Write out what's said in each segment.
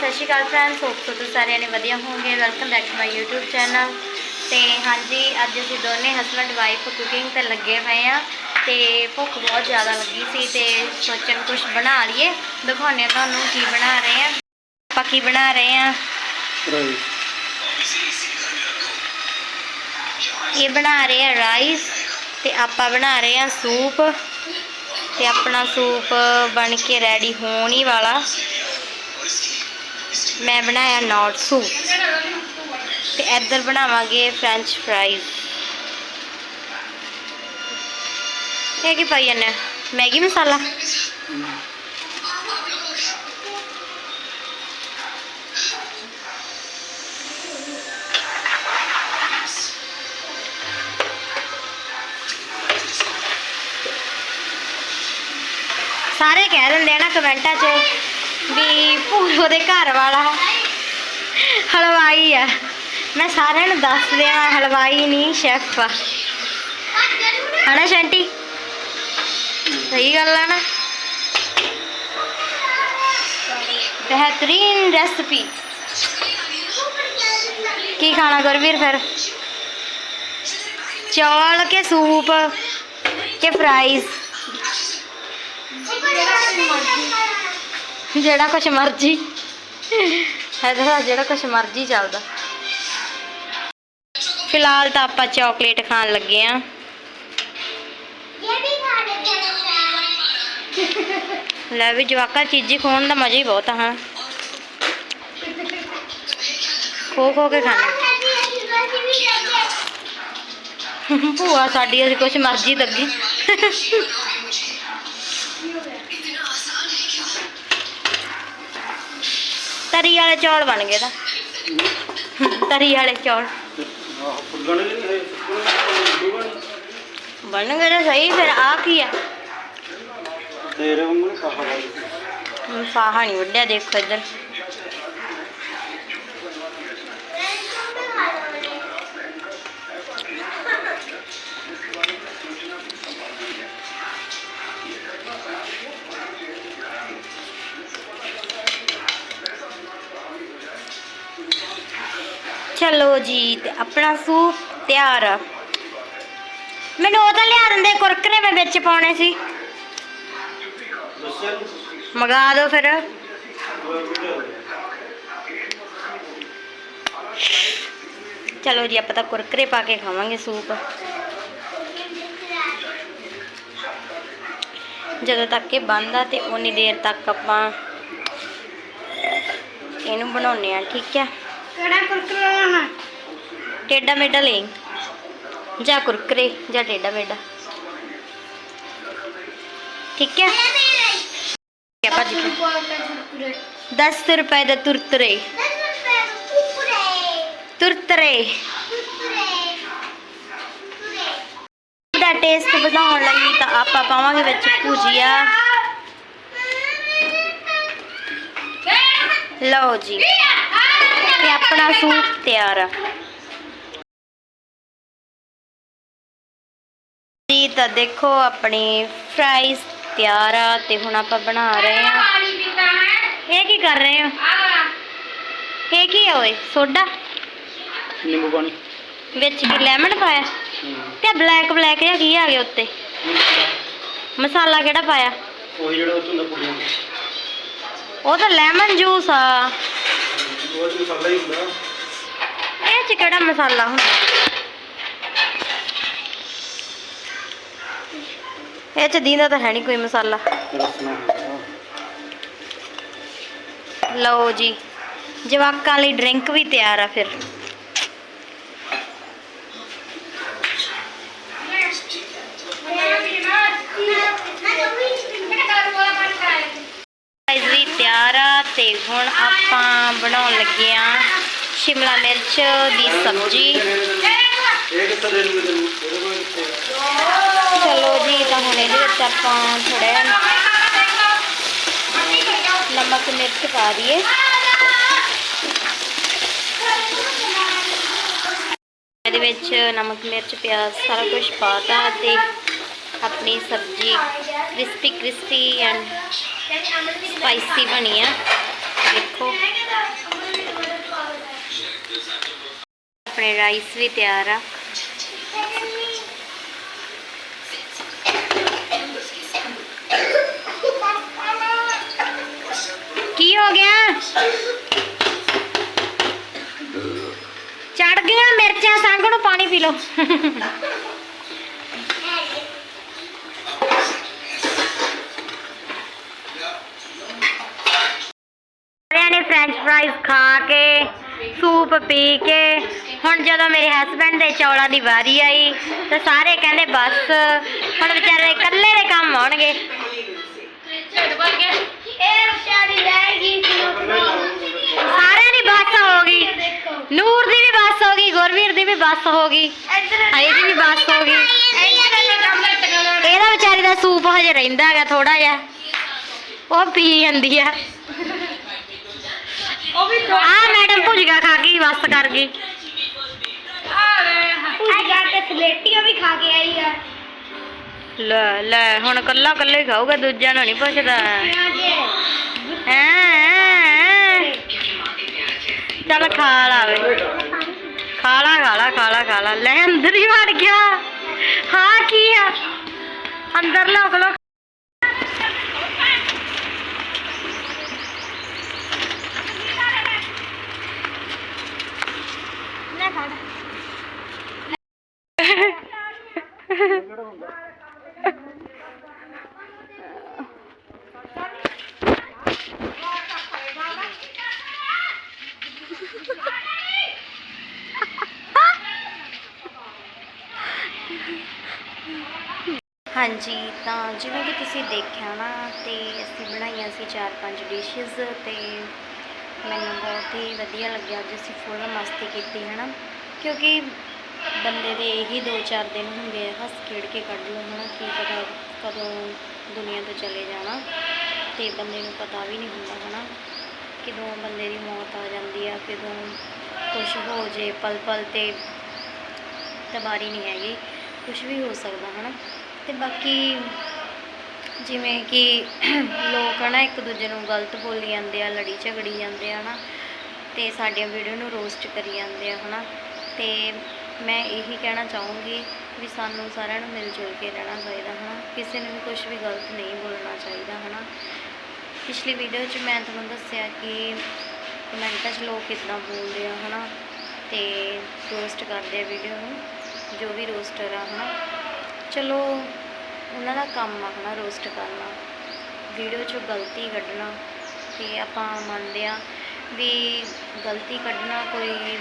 ਸਤਿ ਸ਼੍ਰੀ ਅਕਾਲ friends hope so ਤੁਸੀਂ ਸਾਰਿਆਂ ਨੇ ਵਧੀਆ ਹੋਵੋਗੇ। Welcome back to my YouTube channel ਤੇ ਹਾਂਜੀ ਅੱਜ ਅਸੀਂ ਦੋਨੇ ਹਸਬੰਡ ਵਾਈਫ ਕੁਕਿੰਗ ਤੇ ਲੱਗੇ ਹੋਏ ਆ ਤੇ ਭੁੱਖ ਬਹੁਤ ਜ਼ਿਆਦਾ ਲੱਗੀ ਸੀ ਤੇ ਸੋਚਣ ਕੁਝ ਬਣਾ ਲਈਏ। ਦਿਖਾਉਂਦੇ ਆ ਤੁਹਾਨੂੰ ਕੀ ਬਣਾ ਰਹੇ ਆ ਆਪਾਂ ਕੀ ਬਣਾ ਰਹੇ ਆ ਇਹ ਬਣਾ ਰਹੇ ਆ ਰਾਈਸ ਤੇ ਆਪਾਂ ਬਣਾ ਰਹੇ ਆ ਸੂਪ। ਤੇ ਆਪਣਾ ਸੂਪ ਬਣ ਕੇ ਰੈਡੀ ਹੋਣ ਹੀ ਵਾਲਾ। ਮੈਂ ਬਣਾਇਆ ਨੌਟ ਸੂਪ। ਤੇ ਇੱਧਰ ਬਣਾਵਾਂਗੇ ਫ੍ਰੈਂਚ ਫ੍ਰਾਈਜ਼। ਇਹ ਕੀ ਪਾਈ ਜਾਂਦੇ ਆ? ਮੈਗੀ ਮਸਾਲਾ? ਸਾਰੇ ਕਹਿ ਦਿੰਦੇ ਆ ਨਾ ਕਮੈਂਟਾਂ 'ਚ। ਵੀ ਘਰ ਵਾਲਾ ਹਲਵਾਈ ਆ। ਮੈਂ ਸਾਰਿਆਂ ਨੂੰ ਦੱਸ ਦਿਆਂ ਹਲਵਾਈ ਨਹੀਂ, ਸ਼ੈਫ ਆ। ਹਨਾ ਸ਼ੈਂਟੀ? ਸਹੀ ਗੱਲ ਆ ਨਾ? ਬਿਹਤਰੀਨ ਰੈਸਪੀ ਕੀ ਖਾਣਾ ਗੁਰਵੀਰ ਫਿਰ? ਚੌਲ ਕੇ ਸੂਪ ਕੇ ਫਰਾਈਜ਼ ਜਿਹੜਾ ਕੁਛ ਮਰਜ਼ੀ। ਇਹਦਾ ਜਿਹੜਾ ਕੁਛ ਮਰਜ਼ੀ ਚੱਲਦਾ। ਫਿਲਹਾਲ ਤਾਂ ਆਪਾਂ ਚਾਕਲੇਟ ਖਾਣ ਲੱਗੇ ਆ। ਲੈ ਵੀ ਜਵਾਕਾ ਚੀਜ਼ੀ ਖਾਣ ਦਾ ਮਜ਼ਾ ਹੀ ਬਹੁਤ ਆ ਹਾਂ। ਖੋ ਖੋ ਕੇ ਖਾਣਾ। ਭੂਆ ਸਾਡੀ ਅਸੀਂ ਕੁਛ ਮਰਜ਼ੀ ਲੱਗੀ। ਤਰੀ ਵਾਲੇ ਚੌਲ ਬਣ ਗਏ ਤਾਂ। ਤਰੀ ਵਾਲੇ ਚੌਲ। ਬਣ ਗਏ ਤਾਂ ਸਹੀ ਫਿਰ ਆ ਕੀ ਆ? ਤੇਰੇ ਵਾਂਗੂ ਨਹੀਂ ਫਾਹਾ ਨਹੀਂ ਵੱਡਿਆ ਦੇਖੋ ਇੱਧਰ। ਚਲੋ ਜੀ, ਤੇ ਆਪਣਾ ਸੂਪ ਤਿਆਰ ਆ। ਮੈਨੂੰ ਉਹ ਤਾਂ ਲਿਆ ਦਿੰਦੇ, ਕੁਰਕਰੇ ਮੈਂ ਵਿੱਚ ਪਾਉਣੇ ਸੀ। ਦੱਸਿਆ ਮੰਗਾ ਦਿਓ ਫਿਰ। ਚਲੋ ਜੀ, ਆਪਾਂ ਤਾਂ ਕੁਰਕਰੇ ਪਾ ਕੇ ਖਾਵਾਂਗੇ ਸੂਪ। ਜਦੋਂ ਤੱਕ ਇਹ ਬਣਦਾ ਤੇ ਉਨੀ ਦੇਰ ਤੱਕ ਆਪਾਂ ਇਹਨੂੰ ਬਣਾਉਣੇ ਆ ਠੀਕ ਹੈ? ਕਿਹੜਾ ਕੁਰਕਰਾ ਲੈਣਾ ਟੇਡਾ ਮੇਡਾ ਲੈ ਜਾਂ ਕੁਰਕਰੇ ਜਾਂ ਟੇਡਾ ਮੇਡਾ। ਠੀਕ ਹੈ? ਕਿਆ ਭੱਜ। ਕੇ ਕੁਰਕਰੇ। 10 ਰੁਪਏ ਦਾ ਤੁਰਤਰੇ। ਤੁਰਤਰੇ। ਦਾ ਟੇਸਟ ਵਧਾਉਣ ਲਈ ਤਾਂ ਆਪਾਂ ਪਾਵਾਂਗੇ ਵਿੱਚ ਭੁਜੀਆ। ਲਓ ਜੀ। ਤੇ ਆਪਣਾ ਸੂਪ ਤਿਆਰ ਆ ਜੀ ਤਾਂ ਦੇਖੋ ਆਪਣੀ ਫਰਾਈਜ਼ ਤਿਆਰ ਆ ਤੇ ਹੁਣ ਆਪਾਂ ਬਣਾ ਰਹੇ ਆ ਇਹ ਕੀ ਕਰ ਰਹੇ ਹੋ ਇਹ ਕੀ ਆ ਓਏ ਸੋਡਾ ਨਿੰਬੂ ਪਾਣੀ ਵਿੱਚ ਕੀ ਲੈਮਨ ਪਾਇਆ ਤੇ ਬਲੈਕ ਬਲੈਕ ਜਿਹਾ ਕੀ ਆ ਗਿਆ ਉੱਤੇ ਮਸਾਲਾ ਕਿਹੜਾ ਪਾਇਆ ਉਹ ਜਿਹੜਾ ਉਹ ਹੁੰਦਾ ਪੁੜੀਆਂ ਉਹ ਤਾਂ ਲੈਮਨ ਜੂਸ ਆ ਉਹ ਚ ਮਸਾਲਾ ਹੀ ਹੁੰਦਾ। ਇਹ ਚ ਕਿਹੜਾ ਮਸਾਲਾ ਹੁੰਦਾ? ਇਹ ਚ ਦੀਂਦਾ ਤਾਂ ਹੈ ਨਹੀਂ ਕੋਈ ਮਸਾਲਾ। ਲਓ ਜੀ ਜਵਾਕਾਂ ਲਈ ਡਰਿੰਕ ਵੀ ਤਿਆਰ ਆ ਫਿਰ। ਤਿਆਰ ਤੇ ਹੁਣ ਆਪਾਂ ਬਣਾਉਣ ਲੱਗੇ ਆ ਸ਼ਿਮਲਾ ਮਿਰਚ ਦੀ ਸਬਜ਼ੀ। ਚਲੋ ਜੀ, ਤਾਂ ਹੁਣ ਇਹਦੇ ਵਿੱਚ ਆਪਾਂ ਥੋੜਾ ਨਮਕ ਮਿਰਚ ਪਾ ਦਈਏ। ਇਹਦੇ ਵਿੱਚ ਨਮਕ ਮਿਰਚ, ਪਿਆਜ਼, ਸਾਰਾ ਕੁਝ ਪਾਤਾ ਤੇ ਆਪਣੀ ਸਬਜ਼ੀ ਕ੍ਰਿਸਪੀ ਕ੍ਰਿਸਪੀ ਐਂਡ ਸਪਾਈਸੀ ਬਣੀ ਆ। ਦੇਖੋ। ਆਪਣੇ ਰਾਈਸ ਵੀ ਤਿਆਰ ਆ। ਕੀ ਹੋ ਗਿਆ? ਚੜ ਗਈਆਂ ਮਿਰਚਾਂ ਸੰਗ ਨੂੰ ਪਾਣੀ ਪੀ ਲਓ ਸਾਰਿਆਂ ਨੇ ਫ੍ਰੈਂਚ ਫ੍ਰਾਈਜ਼ ਖਾ ਕੇ, ਸੂਪ ਪੀ ਕੇ, ਹੁਣ ਜਦੋਂ ਮੇਰੇ ਹਸਬੰਡ ਦੇ ਚੌਲਾਂ ਦੀ ਵਾਰੀ ਆਈ, ਤਾਂ ਸਾਰੇ ਕਹਿੰਦੇ ਬਸ, ਹੁਣ ਵਿਚਾਰੇ ਇਕੱਲੇ ਦੇ ਕੰਮ ਆਉਣਗੇ। ਸਾਰਿਆਂ ਦੀ ਬੱਸ ਹੋ ਗਈ। ਨੂਰ ਦੀ ਵੀ ਬੱਸ ਹੋ ਗਈ, ਗੁਰਵੀਰ ਦੀ ਵੀ ਬੱਸ ਹੋ ਗਈ। ਇੱਧਰ ਇਹਦੀ ਵੀ ਬੱਸ ਹੋ ਗਈ। ਇਹਦਾ ਵਿਚਾਰੀ ਦਾ ਸੂਪ ਹਜੇ ਰਹਿੰਦਾ ਹੈਗਾ ਥੋੜਾ ਜਿਹਾ। ਉਹ ਪੀ ਜਾਂਦੀ ਆ। ਆ ਮੈਡਮ ਭੁਜੀਆ ਖਾ ਕੇ ਹੀ ਬੱਸ ਕਰ ਗਈ। ਆ ਜਾ ਕੇ ਸਲੇਟੀਆਂ ਵੀ ਖਾ ਕੇ ਆਈ ਆ। ਲੈ ਲੈ ਹੁਣ ਕੱਲਾ ਕੱਲਾ ਹੀ ਖਾਊਗਾ ਦੂਜਿਆਂ ਨੂੰ ਨਹੀਂ ਪੁੱਛਦਾ। ਪਿਆਜ਼ ਹੈਂ। ਚੱਲ ਖਾ ਲਾ ਵੇ। ਖਾ ਲਾ ਖਾ ਲਾ ਖਾ ਲਾ ਖਾ ਲਾ। ਲੈ ਅੰਦਰ ਹੀ ਵੜ ਗਿਆ। ਹਾਂ ਕੀ ਆ? ਅੰਦਰ ਲੋਕ ਲੋਕ ਲੈ ਖਾ ਹਾਂਜੀ, ਤਾਂ ਜਿਵੇਂ ਕਿ ਤੁਸੀਂ ਦੇਖਿਆ ਨਾ, ਤੇ ਅਸੀਂ ਬਣਾਈਆਂ ਸੀ ਚਾਰ ਪੰਜ ਡਿਸ਼ਸ ਤੇ ਮੈਨੂੰ ਬਹੁਤ ਹੀ ਵਧੀਆ ਲੱਗਿਆ ਅੱਜ ਅਸੀਂ ਫੁੱਲ ਮਸਤੀ ਕੀਤੀ ਹੈ ਨਾ ਕਿਉਂਕਿ ਬੰਦੇ ਦੇ ਇਹੀ ਦੋ ਚਾਰ ਦਿਨ ਹੁੰਦੇ ਆ, ਹੱਸ ਖੇਡ ਕੇ ਕੱਢ ਲਓ, ਹਨਾ, ਕੀ ਪਤਾ ਕਦੋਂ ਦੁਨੀਆ ਤੋਂ ਚਲੇ ਜਾਣਾ, ਤੇ ਬੰਦੇ ਨੂੰ ਪਤਾ ਵੀ ਨਹੀਂ ਹੁੰਦਾ, ਹਨਾ, ਕਿਦੋਂ ਬੰਦੇ ਦੀ ਮੌਤ ਆ ਜਾਂਦੀ ਆ, ਕਿਦੋਂ ਕੁਝ ਹੋ ਜੇ, ਪਲ ਪਲ ਤੇ ਤਬਾਰੀ ਨਹੀਂ ਹੈਗੀ ਕੁਝ ਵੀ ਹੋ ਸਕਦਾ, ਹਨਾ, ਤੇ ਬਾਕੀ ਜਿਵੇਂ ਕਿ ਲੋਕ, ਹਨਾ, ਇੱਕ ਦੂਜੇ ਨੂੰ ਗਲਤ ਬੋਲੀ ਜਾਂਦੇ ਆ, ਲੜੀ ਝਗੜੀ ਜਾਂਦੇ ਆ, ਹਨਾ, ਤੇ ਸਾਡੀਆਂ ਵੀਡੀਓ ਨੂੰ ਰੋਸਟ ਕਰੀ ਜਾਂਦੇ ਆ, ਹਨਾ, ਤੇ ਮੈਂ ਇਹੀ ਕਹਿਣਾ ਚਾਹੂੰਗੀ ਵੀ ਸਾਨੂੰ ਸਾਰਿਆਂ ਨੂੰ ਮਿਲ ਜੁਲ ਕੇ ਰਹਿਣਾ ਚਾਹੀਦਾ, ਹਨਾ? ਕਿਸੇ ਨੂੰ ਵੀ ਕੁਝ ਵੀ ਗਲਤ ਨਹੀਂ ਬੋਲਣਾ ਚਾਹੀਦਾ, ਹਨਾ? ਪਿਛਲੀ ਵੀਡੀਓ 'ਚ ਮੈਂ ਤੁਹਾਨੂੰ ਦੱਸਿਆ ਕਿ ਕਮੈਂਟਾਂ 'ਚ ਲੋਕ ਇਦਾਂ ਬੋਲਦੇ ਆ, ਹਨਾ? ਤੇ ਰੋਸਟ ਕਰਦੇ ਆ ਵੀਡੀਓ ਨੂੰ, ਜੋ ਵੀ ਰੋਸਟਰ ਆ, ਹਨਾ? ਚਲੋ, ਉਹਨਾਂ ਦਾ ਕੰਮ ਆ, ਹਨਾ ਰੋਸਟ ਕਰਨਾ। ਵੀਡੀਓ 'ਚੋਂ ਗਲਤੀ ਕੱਢਣਾ, ਤੇ ਆਪਾਂ ਮੰਨਦੇ ਆ ਵੀ ਗਲਤੀ ਕੱਢਣਾ ਕੋਈ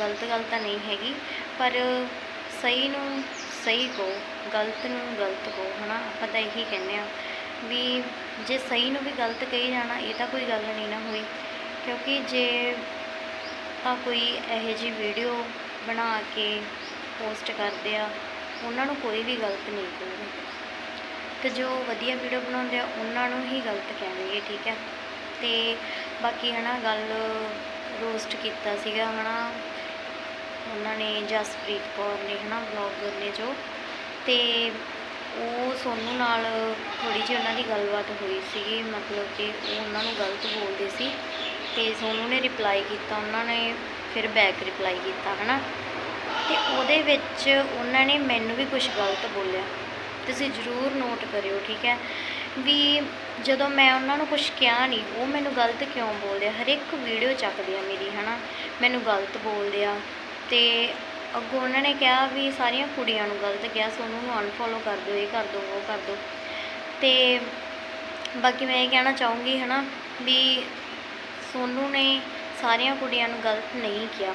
ਗਲਤ ਗੱਲ ਤਾਂ ਨਹੀਂ ਹੈਗੀ। ਪਰ ਸਹੀ ਨੂੰ ਸਹੀ ਕਹੋ, ਗਲਤ ਨੂੰ ਗਲਤ ਕਹੋ, ਹਨਾ? ਆਪਾਂ ਤਾਂ ਇਹੀ ਕਹਿੰਦੇ ਆ ਵੀ ਜੇ ਸਹੀ ਨੂੰ ਵੀ ਗਲਤ ਕਹੀ ਜਾਣਾ, ਇਹ ਤਾਂ ਕੋਈ ਗੱਲ ਨਹੀਂ ਨਾ ਹੋਈ। ਕਿਉਂਕਿ ਜੇ ਤਾਂ ਕੋਈ ਇਹੋ ਜਿਹੀ ਵੀਡੀਓ ਬਣਾ ਕੇ ਪੋਸਟ ਕਰਦੇ ਆ, ਉਹਨਾਂ ਨੂੰ ਕੋਈ ਵੀ ਗਲਤ ਨਹੀਂ ਕਹੂਗਾ। ਤੇ ਜੋ ਵਧੀਆ ਵੀਡੀਓ ਬਣਾਉਂਦੇ ਆ, ਉਹਨਾਂ ਨੂੰ ਹੀ ਗਲਤ ਕਹਿਣਗੇ ਠੀਕ ਹੈ? ਤੇ ਬਾਕੀ, ਹਨਾ, ਗੱਲ ਰੋਸਟ ਕੀਤਾ ਸੀਗਾ, ਹਨਾ? ਉਹਨਾਂ ਨੇ ਜਸਪ੍ਰੀਤ ਕੌਰ ਨੇ ਹਨਾ ਬਲੌਗਰ ਨੇ ਜੋ, ਤੇ ਉਹ ਸੋਨੂ ਨਾਲ ਥੋੜੀ ਜਿਹੀ ਉਹਨਾਂ ਦੀ ਗੱਲਬਾਤ ਹੋਈ ਸੀਗੀ, ਮਤਲਬ ਕਿ ਉਹ ਉਹਨਾਂ ਨੂੰ ਗਲਤ ਬੋਲਦੇ ਸੀ, ਤੇ ਸੋਨੂ ਨੇ ਰਿਪਲਾਈ ਕੀਤਾ, ਉਹਨਾਂ ਨੇ ਫਿਰ ਬੈਕ ਰਿਪਲਾਈ ਕੀਤਾ ਹਨਾ, ਤੇ ਉਹਦੇ ਵਿੱਚ ਉਹਨਾਂ ਨੇ ਮੈਨੂੰ ਵੀ ਕੁਝ ਗਲਤ ਬੋਲਿਆ। ਤੁਸੀਂ ਜ਼ਰੂਰ ਨੋਟ ਕਰਿਓ, ਠੀਕ ਹੈ? ਵੀ ਜਦੋਂ ਮੈਂ ਉਹਨਾਂ ਨੂੰ ਕੁਝ ਕਿਹਾ ਨਹੀਂ ਉਹ ਮੈਨੂੰ ਗਲਤ ਕਿਉਂ ਬੋਲਦੇ ਆ ਹਰ ਇੱਕ ਵੀਡੀਓ ਚੱਕਦੇ ਆ ਮੇਰੀ, ਹਨਾ? ਮੈਨੂੰ ਗਲਤ ਬੋਲਦੇ ਆ ਅਤੇ ਅੱਗੋਂ ਉਹਨਾਂ ਨੇ ਕਿਹਾ ਵੀ ਸਾਰੀਆਂ ਕੁੜੀਆਂ ਨੂੰ ਗਲਤ ਕਿਹਾ ਸੋਨੂੰ ਨੂੰ ਅਨਫੋਲੋ ਕਰ ਦਿਓ, ਇਹ ਕਰ ਦਿਓ, ਉਹ ਕਰ ਦਿਓ। ਅਤੇ ਬਾਕੀ ਮੈਂ ਇਹ ਕਹਿਣਾ ਚਾਹੂੰਗੀ ਹੈ ਨਾ ਵੀ ਸੋਨੂੰ ਨੇ ਸਾਰੀਆਂ ਕੁੜੀਆਂ ਨੂੰ ਗਲਤ ਨਹੀਂ ਕਿਹਾ,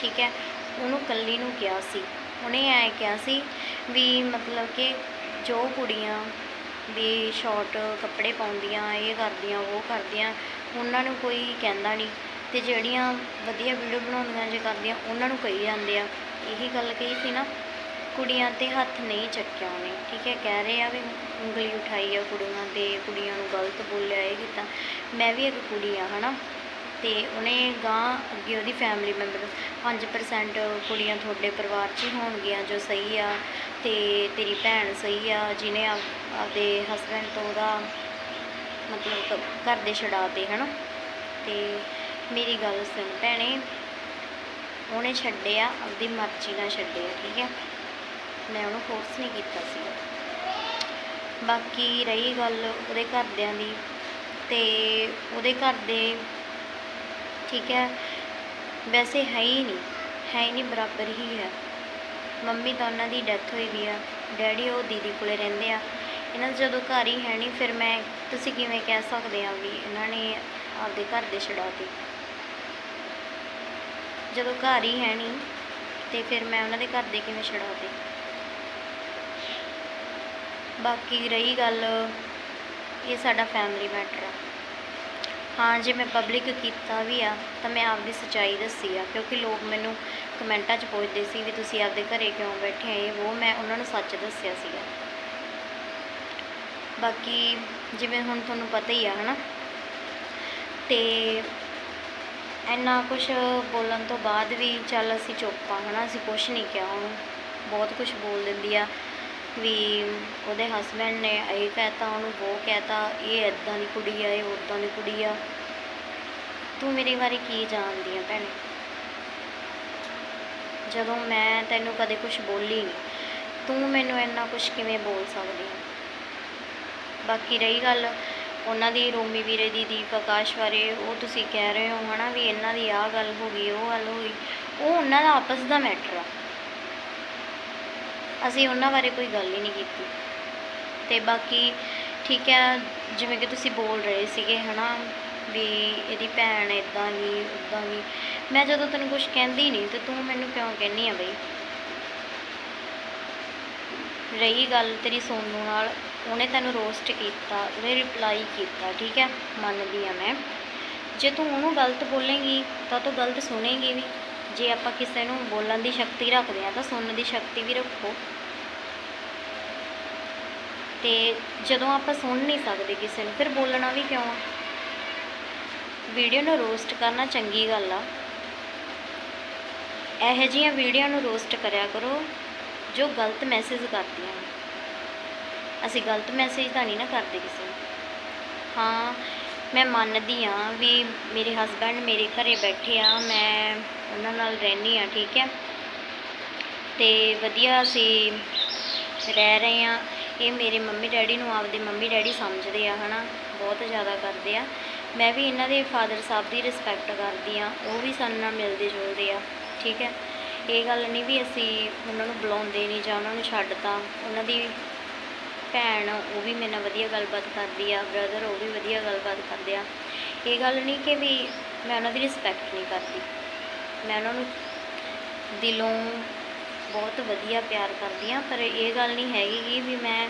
ਠੀਕ ਹੈ? ਉਹਨੂੰ ਕੱਲੀ ਨੂੰ ਕਿਹਾ ਸੀ। ਉਹਨੇ ਐ ਕਿਹਾ ਸੀ ਵੀ ਮਤਲਬ ਕਿ ਜੋ ਕੁੜੀਆਂ ਵੀ ਸ਼ਾਰਟ ਕੱਪੜੇ ਪਾਉਂਦੀਆਂ, ਇਹ ਕਰਦੀਆਂ, ਉਹ ਕਰਦੀਆਂ, ਉਹਨਾਂ ਨੂੰ ਕੋਈ ਕਹਿੰਦਾ ਨਹੀਂ। ਤੇ ਜਿਹੜੀਆਂ ਵਧੀਆ ਵੀਡੀਓ ਬਣਾਉਂਦੀਆਂ ਜੇ ਕਰਦੀਆਂ, ਉਹਨਾਂ ਨੂੰ ਕਹੀ ਜਾਂਦੇ ਆ। ਇਹੀ ਗੱਲ ਕਹੀ ਸੀ ਨਾ, ਕੁੜੀਆਂ ਤੇ ਹੱਥ ਨਹੀਂ ਚੱਕਿਆ ਉਹਨੇ। ਠੀਕ ਹੈ, ਕਹਿ ਰਹੇ ਆ ਵੀ ਉਂਗਲੀ ਉਠਾਈ ਆ ਕੁੜੀਆਂ ਤੇ, ਕੁੜੀਆਂ ਨੂੰ ਗਲਤ ਬੋਲਿਆ, ਇਹ ਕੀਤਾ। ਮੈਂ ਵੀ ਇੱਕ ਕੁੜੀ ਆ, ਹਨਾ? ਤੇ ਉਹਨੇ ਗਾਂ ਅੱਗੇ ਉਹਦੀ ਫੈਮਿਲੀ ਮੈਂਬਰ 5% ਕੁੜੀਆਂ ਤੁਹਾਡੇ ਪਰਿਵਾਰ 'ਚ ਹੀ ਹੋਣਗੀਆਂ, ਜੋ ਸਹੀ ਆ ਤੇ ਤੇਰੀ ਭੈਣ ਸਹੀ ਆ, ਜਿਹਨੇ ਆਪਦੇ ਹਸਬੰਡ ਤੋਂ ਉਹਦਾ ਮਤਲਬ ਘਰ ਦੇ ਛਡਾ ਤੇ, ਹਨਾ? ਤੇ ਮੇਰੀ ਗੱਲ ਸੁਣ ਭੈਣੇ। ਉਹਨੇ ਛੱਡਿਆ, ਆਪਦੀ ਮਰਜ਼ੀ ਨਾਲ ਛੱਡਿਆ, ਠੀਕ ਹੈ? ਮੈਂ ਉਹਨੂੰ ਫੋਰਸ ਨਹੀਂ ਕੀਤਾ ਸੀ। ਬਾਕੀ ਰਹੀ ਗੱਲ ਉਹਦੇ ਘਰਦਿਆਂ ਦੀ ਤੇ ਉਹਦੇ ਘਰ ਦੇ ਠੀਕ ਹੈ? ਵੈਸੇ ਹੈ ਹੀ ਨਹੀਂ, ਹੈ ਹੀ ਨਹੀਂ, ਬਰਾਬਰ ਹੀ ਹੈ। ਮੰਮੀ ਤਾਂ ਉਹਨਾਂ ਦੀ ਡੈਥ ਹੋਈ ਵੀ ਆ। ਡੈਡੀ ਉਹ ਦੀਦੀ ਕੋਲੇ ਰਹਿੰਦੇ ਆ। ਇਹਨਾਂ ਦਾ ਜਦੋਂ ਘਰ ਹੀ ਹੈ ਨਹੀਂ, ਫਿਰ ਮੈਂ, ਤੁਸੀਂ ਕਿਵੇਂ ਕਹਿ ਸਕਦੇ ਆ ਵੀ ਇਹਨਾਂ ਨੇ ਆਪਦੇ ਘਰ ਦੇ ਛਡਾਤੇ ਜਦੋਂ ਘਰ ਹੀ ਹੈ ਨਹੀਂ, ਤੇ ਫਿਰ ਮੈਂ ਉਹਨਾਂ ਦੇ ਘਰ ਦੇ ਕਿਵੇਂ ਛਡਾਤੇ ਬਾਕੀ ਰਹੀ ਗੱਲ, ਇਹ ਸਾਡਾ ਫੈਮਿਲੀ ਮੈਟਰ ਆ। ਹਾਂ, ਜੇ ਮੈਂ ਪਬਲਿਕ ਕੀਤਾ ਵੀ ਆ, ਤਾਂ ਮੈਂ ਆਪਦੀ ਸੱਚਾਈ ਦੱਸੀ ਆ, ਕਿਉਂਕਿ ਲੋਕ ਮੈਨੂੰ ਕਮੈਂਟਾਂ 'ਚ ਪੁੱਛਦੇ ਸੀ ਵੀ ਤੁਸੀਂ ਆਪਦੇ ਘਰੇ ਕਿਉਂ ਬੈਠੇ ਇਹ ਉਹ ਮੈਂ ਉਹਨਾਂ ਨੂੰ ਸੱਚ ਦੱਸਿਆ ਸੀਗਾ। ਬਾਕੀ ਜਿਵੇਂ ਹੁਣ ਤੁਹਾਨੂੰ ਪਤਾ ਹੀ ਆ, ਹਨਾ? ਤੇ ਇੰਨਾ ਕੁਝ ਬੋਲਣ ਤੋਂ ਬਾਅਦ ਵੀ ਚੱਲ ਅਸੀਂ ਚੁੱਪ ਆ, ਹਨਾ? ਅਸੀਂ ਕੁਝ ਨਹੀਂ ਕਿਹਾ ਉਹਨੂੰ। ਬਹੁਤ ਕੁਝ ਬੋਲ ਦਿੰਦੀ ਆ ਵੀ ਉਹਦੇ ਹਸਬੰਡ ਨੇ ਇਹ ਕਹਿਤਾ, ਉਹਨੂੰ ਉਹ ਕਹਿਤਾ, ਇਹ ਇਦਾਂ ਦੀ ਕੁੜੀ ਆ, ਇਹ ਉਦਾਂ ਦੀ ਕੁੜੀ ਆ। ਤੂੰ ਮੇਰੇ ਬਾਰੇ ਕੀ ਜਾਣਦੀ ਆ ਭੈਣੇ? ਜਦੋਂ ਮੈਂ ਤੈਨੂੰ ਕਦੇ ਕੁਝ ਬੋਲੀ ਨਹੀਂ ਤੂੰ ਮੈਨੂੰ ਇੰਨਾ ਕੁਝ ਕਿਵੇਂ ਬੋਲ ਸਕਦੀ ਆ? ਬਾਕੀ ਰਹੀ ਗੱਲ ਉਹਨਾਂ ਦੀ ਰੋਮੀ ਵੀਰੇ ਦੀ ਦੀਪ ਆਕਾਸ਼ ਬਾਰੇ ਉਹ ਤੁਸੀਂ ਕਹਿ ਰਹੇ ਹੋ ਹਨਾ ਵੀ ਇਹਨਾਂ ਦੀ ਆਹ ਗੱਲ ਹੋ ਗਈ, ਉਹ ਗੱਲ ਹੋ ਗਈ। ਉਹ ਉਹਨਾਂ ਦਾ ਆਪਸ ਦਾ ਮੈਟਰ ਆ। ਅਸੀਂ ਉਹਨਾਂ ਬਾਰੇ ਕੋਈ ਗੱਲ ਹੀ ਨਹੀਂ ਕੀਤੀ। ਤੇ ਬਾਕੀ ਠੀਕ ਹੈ ਜਿਵੇਂ ਕਿ ਤੁਸੀਂ ਬੋਲ ਰਹੇ ਸੀਗੇ ਹਨਾ ਵੀ ਇਹਦੀ ਭੈਣ ਇਦਾਂ ਗਈ ਉਦਾਂ ਗਈ ਮੈਂ ਜਦੋਂ ਤੈਨੂੰ ਕੁਝ ਕਹਿੰਦੀ ਨਹੀਂ ਤੇ ਤੂੰ ਮੈਨੂੰ ਕਿਉਂ ਕਹਿੰਨੀ ਆ ਬਈ? ਰਹੀ ਗੱਲ ਤੇਰੀ ਸੋਨੂ ਨਾਲ। ਉਹਨੇ ਤੈਨੂੰ ਰੋਸਟ ਕੀਤਾ, ਉਹਨੇ ਰਿਪਲਾਈ ਕੀਤਾ, ਠੀਕ ਹੈ? ਮੰਨਦੀ ਆ ਮੈਂ। ਜੇ ਤੂੰ ਉਹਨੂੰ ਗਲਤ ਬੋਲੇਂਗੀ, ਤਾਂ ਤੂੰ ਗਲਤ ਸੁਣੇਗੀ ਵੀ। ਜੇ ਆਪਾਂ ਕਿਸੇ ਨੂੰ ਬੋਲਣ ਦੀ ਸ਼ਕਤੀ ਰੱਖਦੇ ਆ ਤਾਂ ਸੁਣਨ ਦੀ ਸ਼ਕਤੀ ਵੀ ਰੱਖੋ। ਤੇ ਜਦੋਂ ਆਪਾਂ ਸੁਣ ਨਹੀਂ ਸਕਦੇ ਕਿਸੇ ਨੂੰ, ਫਿਰ ਬੋਲਣਾ ਵੀ ਕਿਉਂ ਆ? ਵੀਡੀਓ ਨੂੰ ਰੋਸਟ ਕਰਨਾ ਚੰਗੀ ਗੱਲ ਆ। ਇਹੋ ਜਿਹੀਆਂ ਵੀਡੀਓ ਨੂੰ ਰੋਸਟ ਕਰਿਆ ਕਰੋ, ਜੋ ਗਲਤ ਮੈਸੇਜ ਕਰਦੀਆਂ ਅਸੀਂ ਗਲਤ ਮੈਸੇਜ ਤਾਂ ਨਹੀਂ ਨਾ ਕਰਦੇ ਕਿਸੇ ਨੂੰ। ਹਾਂ, ਮੈਂ ਮੰਨਦੀ ਆ ਵੀ ਮੇਰੇ ਹਸਬੰਡ ਮੇਰੇ ਘਰੇ ਬੈਠੇ ਆ, ਮੈਂ ਉਹਨਾਂ ਨਾਲ ਰਹਿੰਦੀ ਆ ਠੀਕ ਹੈ। ਤੇ ਵਧੀਆ ਅਸੀਂ ਰਹਿ ਰਹੇ ਆ ਇਹ ਮੇਰੇ ਮੰਮੀ ਡੈਡੀ ਨੂੰ ਆਪਦੇ ਮੰਮੀ ਡੈਡੀ ਸਮਝਦੇ ਆ, ਹਨਾ। ਬਹੁਤ ਜ਼ਿਆਦਾ ਕਰਦੇ ਆ। ਮੈਂ ਵੀ ਇਹਨਾਂ ਦੇ ਫਾਦਰ ਸਾਹਿਬ ਦੀ ਰਿਸਪੈਕਟ ਕਰਦੀ ਆ ਉਹ ਵੀ ਸਾਨੂੰ ਨਾਲ ਮਿਲਦੇ ਜੁਲਦੇ ਆ, ਠੀਕ ਹੈ। ਇਹ ਗੱਲ ਨਹੀਂ ਵੀ ਅਸੀਂ ਉਹਨਾਂ ਨੂੰ ਬੁਲਾਉਂਦੇ ਨਹੀਂ ਜਾਂ ਉਹਨਾਂ ਨੂੰ ਛੱਡਤਾ। ਉਹਨਾਂ ਦੀ ਭੈਣ, ਉਹ ਵੀ ਮੇਰੇ ਨਾਲ ਵਧੀਆ ਗੱਲਬਾਤ ਕਰਦੀ ਆ ਬ੍ਰਦਰ ਉਹ ਵੀ ਵਧੀਆ ਗੱਲਬਾਤ ਕਰਦੇ ਆ। ਇਹ ਗੱਲ ਨਹੀਂ ਕਿ ਵੀ ਮੈਂ ਉਹਨਾਂ ਦੀ ਰਿਸਪੈਕਟ ਨਹੀਂ ਕਰਦੀ। ਮੈਂ ਉਹਨਾਂ ਨੂੰ ਦਿਲੋਂ ਬਹੁਤ ਵਧੀਆ ਪਿਆਰ ਕਰਦੀ ਆ, ਪਰ ਇਹ ਗੱਲ ਨਹੀਂ ਹੈਗੀ ਵੀ ਮੈਂ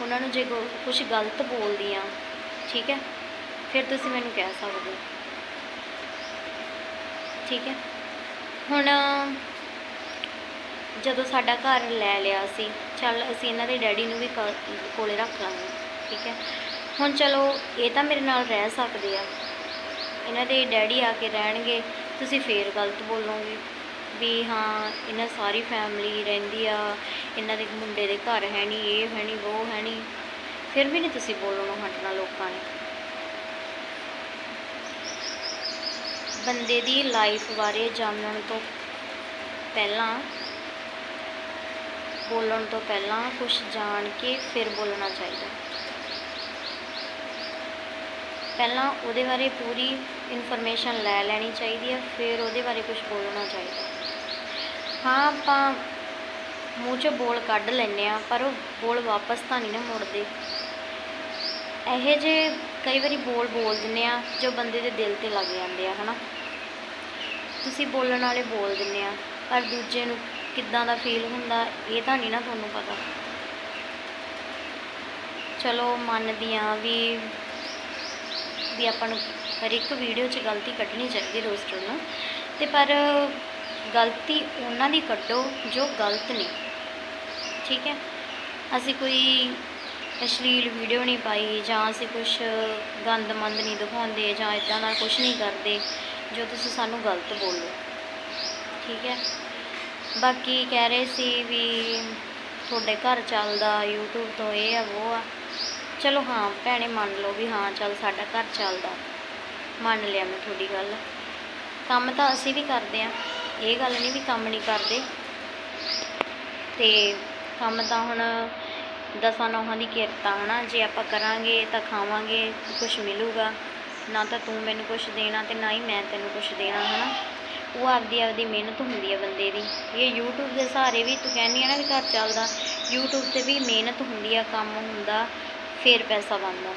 ਉਹਨਾਂ ਨੂੰ ਜੇ ਕੁਝ ਗਲਤ ਬੋਲਦੀ ਆ, ਠੀਕ ਹੈ? ਫਿਰ ਤੁਸੀਂ ਮੈਨੂੰ ਕਹਿ ਸਕਦੇ ਹੋ। ਠੀਕ ਹੈ? ਹੁਣ ਜਦੋਂ ਸਾਡਾ ਘਰ ਲੈ ਲਿਆ ਸੀ ਚੱਲ ਅਸੀਂ ਇਹਨਾਂ ਦੇ ਡੈਡੀ ਨੂੰ ਵੀ ਕ- ਕੋਲੇ ਰੱਖ ਲਾਂਗੇ, ਠੀਕ ਹੈ। ਹੁਣ ਚਲੋ, ਇਹ ਤਾਂ ਮੇਰੇ ਨਾਲ ਰਹਿ ਸਕਦੇ ਆ। ਇਹਨਾਂ ਦੇ ਡੈਡੀ ਆ ਕੇ ਰਹਿਣਗੇ, ਤੁਸੀਂ ਫੇਰ ਗਲਤ ਬੋਲੋਗੇ। ਵੀ ਹਾਂ, ਇਹਨਾਂ ਸਾਰੀ ਫੈਮਿਲੀ ਰਹਿੰਦੀ ਆ, ਇਹਨਾਂ ਦੇ ਮੁੰਡੇ ਦੇ ਘਰ ਹੈ ਨਹੀਂ ਇਹ ਹੈ ਨਹੀਂ ਉਹ ਹੈ ਨਹੀਂ ਫਿਰ ਵੀ ਨਹੀਂ ਤੁਸੀਂ ਬੋਲਣੋਂ ਹਟਣਾ ਲੋਕਾਂ ਨੇ। ਬੰਦੇ ਦੀ ਲਾਈਫ ਬਾਰੇ ਜਾਣਨ ਤੋਂ ਪਹਿਲਾਂ ਬੋਲਣ ਤੋਂ ਪਹਿਲਾਂ ਕੁਝ ਜਾਣ ਕੇ ਫਿਰ ਬੋਲਣਾ ਚਾਹੀਦਾ। ਪਹਿਲਾਂ ਉਹਦੇ ਬਾਰੇ ਪੂਰੀ ਇਨਫੋਰਮੇਸ਼ਨ ਲੈ ਲੈਣੀ ਚਾਹੀਦੀ ਹੈ ਫਿਰ ਉਹਦੇ ਬਾਰੇ ਕੁਝ ਬੋਲਣਾ ਚਾਹੀਦਾ। ਹਾਂ, ਆਪਾਂ ਮੂੰਹ 'ਚੋਂ ਬੋਲ ਕੱਢ ਲੈਂਦੇ ਆ ਪਰ ਉਹ ਬੋਲ ਵਾਪਸ ਤਾਂ ਨਹੀਂ ਨਾ ਮੁੜਦੇ। ਇਹੋ ਜਿਹੇ ਕਈ ਵਾਰੀ ਬੋਲ ਬੋਲ ਦਿੰਦੇ ਆ ਜੋ ਬੰਦੇ ਦੇ ਦਿਲ ਤੇ ਲੱਗ ਜਾਂਦੇ ਆ, ਹਨਾ। ਤੁਸੀਂ ਬੋਲਣ ਵਾਲੇ ਬੋਲ ਦਿੰਦੇ ਆ, ਪਰ ਦੂਜੇ ਨੂੰ ਕਿੱਦਾਂ ਦਾ ਫੀਲ ਹੁੰਦਾ, ਇਹ ਤਾਂ ਨਹੀਂ ਨਾ ਤੁਹਾਨੂੰ ਪਤਾ। ਚਲੋ, ਮੰਨਦੀ ਆ ਵੀ ਵੀ ਆਪਾਂ ਨੂੰ ਹਰ ਇੱਕ ਵੀਡੀਓ 'ਚ ਗਲਤੀ ਕੱਢਣੀ ਚਾਹੀਦੀ ਰੋਸਟਰ ਨੂੰ। ਤੇ ਪਰ ਗਲਤੀ ਉਹਨਾਂ ਦੀ ਕੱਢੋ ਜੋ ਗਲਤ ਨਹੀਂ ਠੀਕ ਹੈ? ਅਸੀਂ ਕੋਈ ਅਸ਼ਲੀਲ ਵੀਡੀਓ ਨਹੀਂ ਪਾਈ ਜਾਂ ਅਸੀਂ ਕੁਝ ਗੰਦ ਮੰਦ ਨਹੀਂ ਦਿਖਾਉਂਦੇ ਜਾਂ ਇਦਾਂ ਦਾ ਕੁਝ ਨਹੀਂ ਕਰਦੇ ਜੋ ਤੁਸੀਂ ਸਾਨੂੰ ਗਲਤ ਬੋਲੋ। ਠੀਕ ਹੈ? ਬਾਕੀ ਕਹਿ ਰਹੇ ਸੀ ਵੀ ਤੁਹਾਡੇ ਘਰ ਚੱਲਦਾ, YouTube ਤੋਂ ਇਹ ਆ, ਉਹ ਆ। ਚਲੋ ਹਾਂ, ਭੈਣੇ ਮੰਨ ਲਓ ਵੀ ਹਾਂ, ਚੱਲ ਸਾਡਾ ਘਰ ਚੱਲਦਾ। ਮੰਨ ਲਿਆ ਮੈਂ ਤੁਹਾਡੀ ਗੱਲ। ਕੰਮ ਤਾਂ ਅਸੀਂ ਵੀ ਕਰਦੇ ਆ। ਇਹ ਗੱਲ ਨਹੀਂ ਵੀ ਕੰਮ ਨਹੀਂ ਕਰਦੇ। ਤੇ ਕੰਮ ਤਾਂ ਹੁਣ ਦਸਾਂ ਨੌਹਾਂ ਦੀ ਕਿਰਤ ਆ, ਹਨਾ। ਜੇ ਆਪਾਂ ਕਰਾਂਗੇ ਤਾਂ ਖਾਵਾਂਗੇ ਕੁਝ ਮਿਲੂਗਾ। ਨਾ ਤਾਂ ਤੂੰ ਮੈਨੂੰ ਕੁਝ ਦੇਣਾ ਤੇ ਨਾ ਹੀ ਮੈਂ ਤੈਨੂੰ ਕੁਝ ਦੇਣਾ, ਹਨਾ। ਉਹ ਆਪਦੀ ਆਪਦੀ ਮਿਹਨਤ ਹੁੰਦੀ ਹੈ ਬੰਦੇ ਦੀ। ਇਹ YouTube ਦੇ ਸਹਾਰੇ ਵੀ ਤੂੰ ਕਹਿੰਦੀ ਆ ਨਾ ਵੀ ਘਰ ਚੱਲਦਾ, YouTube ਤੇ ਵੀ ਮਿਹਨਤ ਹੁੰਦੀ ਆ, ਕੰਮ ਹੁੰਦਾ, ਫਿਰ ਪੈਸਾ ਬਣਦਾ।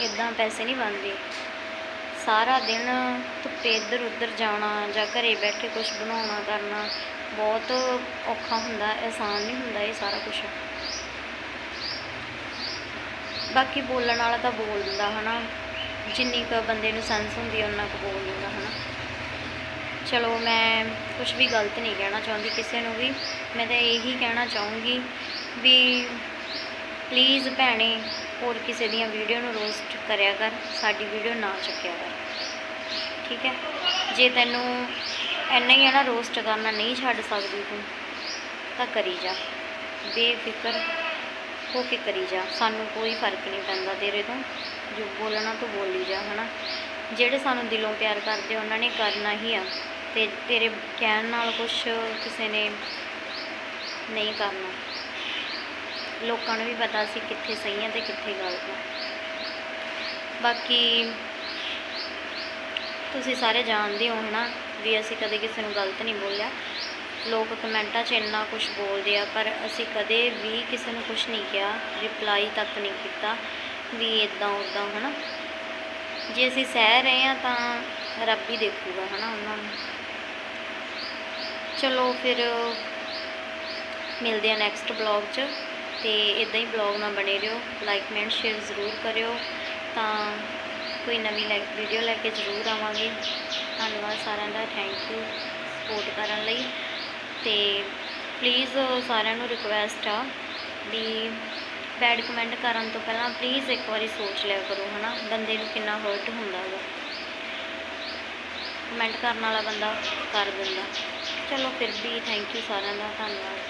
ਇਦਾਂ ਪੈਸੇ ਨਹੀਂ ਬਣਦੇ। ਸਾਰਾ ਦਿਨ ਧੁੱਪੇ ਇੱਧਰ ਉੱਧਰ ਜਾਣਾ ਜਾਂ ਘਰੇ ਬੈਠੇ ਕੁਝ ਬਣਾਉਣਾ ਕਰਨਾ, ਬਹੁਤ ਔਖਾ ਹੁੰਦਾ, ਆਸਾਨ ਨਹੀਂ ਹੁੰਦਾ ਇਹ ਸਾਰਾ ਕੁਝ ਬਾਕੀ ਬੋਲਣ ਵਾਲਾ ਤਾਂ ਬੋਲ ਦਿੰਦਾ ਹਨਾ। ਜਿੰਨੀ ਕੁ ਬੰਦੇ ਨੂੰ ਸੈਂਸ ਹੁੰਦੀ ਹੈ ਉਹਨਾਂ ਕੁ ਬੋਲ ਦਿੰਦਾ ਹਨਾ। ਚਲੋ ਮੈਂ ਕੁਝ ਵੀ ਗਲਤ ਨਹੀਂ ਕਹਿਣਾ ਚਾਹੁੰਦੀ ਕਿਸੇ ਨੂੰ ਵੀ। ਮੈਂ ਤਾਂ ਇਹੀ ਕਹਿਣਾ ਚਾਹੂੰਗੀ ਵੀ ਪਲੀਜ਼ ਭੈਣੇ, ਹੋਰ ਕਿਸੇ ਦੀਆਂ ਵੀਡੀਓ ਨੂੰ ਰੋਸਟ ਕਰਿਆ ਕਰ, ਸਾਡੀ ਵੀਡੀਓ ਨਾ ਚੱਕਿਆ ਕਰ। ਠੀਕ ਹੈ? ਜੇ ਤੈਨੂੰ ਇੰਨਾ ਹੀ ਹੈ ਨਾ ਰੋਸਟ ਕਰਨਾ ਨਹੀਂ ਛੱਡ ਸਕਦੀ ਤੂੰ, ਤਾਂ ਕਰੀ ਜਾ। ਬੇਫਿਕਰ ਹੋ ਕੇ ਕਰੀ ਜਾ। ਸਾਨੂੰ ਕੋਈ ਫ਼ਰਕ ਨਹੀਂ ਪੈਂਦਾ ਤੇਰੇ ਤੋਂ। ਜੋ ਬੋਲਣਾ ਤੂੰ ਬੋਲੀ ਜਾ, ਹਨਾ? ਜਿਹੜੇ ਸਾਨੂੰ ਦਿਲੋਂ ਪਿਆਰ ਕਰਦੇ, ਉਹਨਾਂ ਨੇ ਕਰਨਾ ਹੀ ਆ। ਤੇ ਤੇਰੇ ਕਹਿਣ ਨਾਲ ਕੁਝ ਕਿਸੇ ਨੇ ਨਹੀਂ ਕਰਨਾ। ਲੋਕਾਂ ਨੂੰ ਵੀ ਪਤਾ ਸੀ ਕਿੱਥੇ ਸਹੀ ਆ ਤੇ ਕਿੱਥੇ ਗਲਤ ਆ। ਬਾਕੀ ਤੁਸੀਂ ਸਾਰੇ ਜਾਣਦੇ ਹੋ ਹਨਾ ਵੀ ਅਸੀਂ ਕਦੇ ਕਿਸੇ ਨੂੰ ਗਲਤ ਨਹੀਂ ਬੋਲਿਆ। ਲੋਕ ਕਮੈਂਟਾਂ 'ਚ ਇੰਨਾ ਕੁਝ ਬੋਲਦੇ ਆ, ਪਰ ਅਸੀਂ ਕਦੇ ਵੀ ਕਿਸੇ ਨੂੰ ਕੁਝ ਨਹੀਂ ਕਿਹਾ ਰਿਪਲਾਈ ਤੱਕ ਨਹੀਂ ਕੀਤਾ ਵੀ ਇਦਾਂ ਉਦਾਂ ਹਨਾ। ਜੇ ਅਸੀਂ ਸਹਿ ਰਹੇ ਆ ਤਾਂ ਰੱਬ ਹੀ ਦੇਖੂਗਾ ਹਨਾ ਉਹਨਾਂ ਨੂੰ। ਚਲੋ ਫਿਰ ਮਿਲਦੇ ਆ ਨੈਕਸਟ ਬਲੌਗ 'ਚ। ਤੇ ਇਦਾਂ ਹੀ ਬਲੌਗ ਨਾਲ ਬਣੇ ਰਹੋ। ਲਾਈਕ ਕਮੈਂਟ ਸ਼ੇਅਰ ਜ਼ਰੂਰ ਕਰਿਓ। ਤਾਂ ਕੋਈ ਨਵੀਂ ਲੈ ਵੀਡੀਓ ਲੈ ਕੇ ਜ਼ਰੂਰ ਆਵਾਂਗੇ। ਧੰਨਵਾਦ ਸਾਰਿਆਂ ਦਾ। ਥੈਂਕ ਯੂ ਸਪੋਰਟ ਕਰਨ ਲਈ। ਤੇ ਪਲੀਜ਼ ਸਾਰਿਆਂ ਨੂੰ ਰਿਕੁਐਸਟ ਆ ਵੀ ਬੈਡ ਕਮੈਂਟ ਕਰਨ ਤੋਂ ਪਹਿਲਾਂ ਪਲੀਜ਼ ਇੱਕ ਵਾਰੀ ਸੋਚ ਲਿਆ ਕਰੋ, ਹਨਾ? ਬੰਦੇ ਨੂੰ ਕਿੰਨਾ ਹਰਟ ਹੁੰਦਾ ਹੈਗਾ ਕਮੈਂਟ ਕਰਨ ਵਾਲਾ ਬੰਦਾ ਕਰ ਦਿੰਦਾ। ਚਲੋ ਫਿਰ ਵੀ ਥੈਂਕ ਯੂ ਸਾਰਿਆਂ ਦਾ ਧੰਨਵਾਦ।